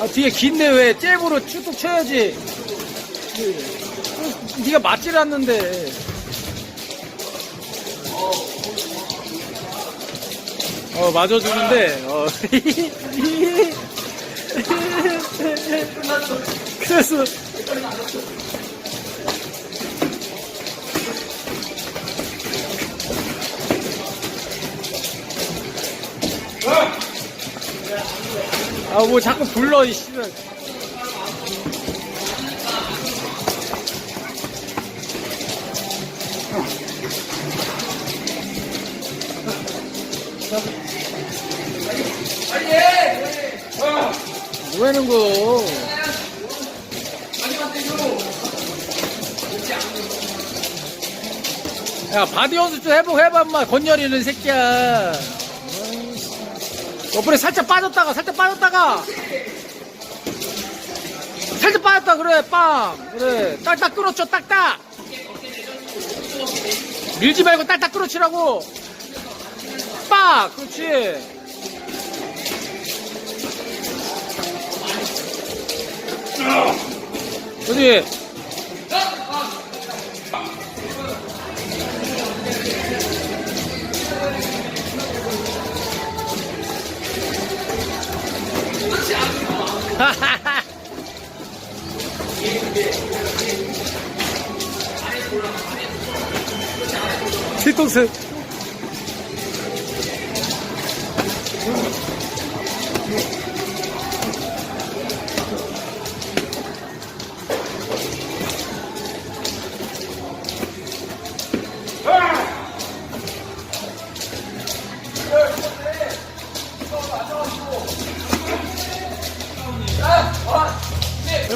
아, 뒤에 긴데 왜 잽으로 쭉쭉 쳐야지. 네가 맞질 않는데. 어, 맞아주는데, 어. 그래서. 아, 뭐 자꾸 불러, 이 씨발. 뭐 하는 거? 야, 바디 연습 좀 해보고 해봐, 인마. 건열이는 새끼야. 옆으로 살짝 빠졌다가, 살짝 빠졌다가. 살짝 빠졌다, 그래, 빵. 그래. 딱딱 끌어쳐, 딱딱. 밀지 말고 딱딱 끌어치라고. 빡! 그렇지. 어디? 뒤통수.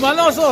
มันต้องสุ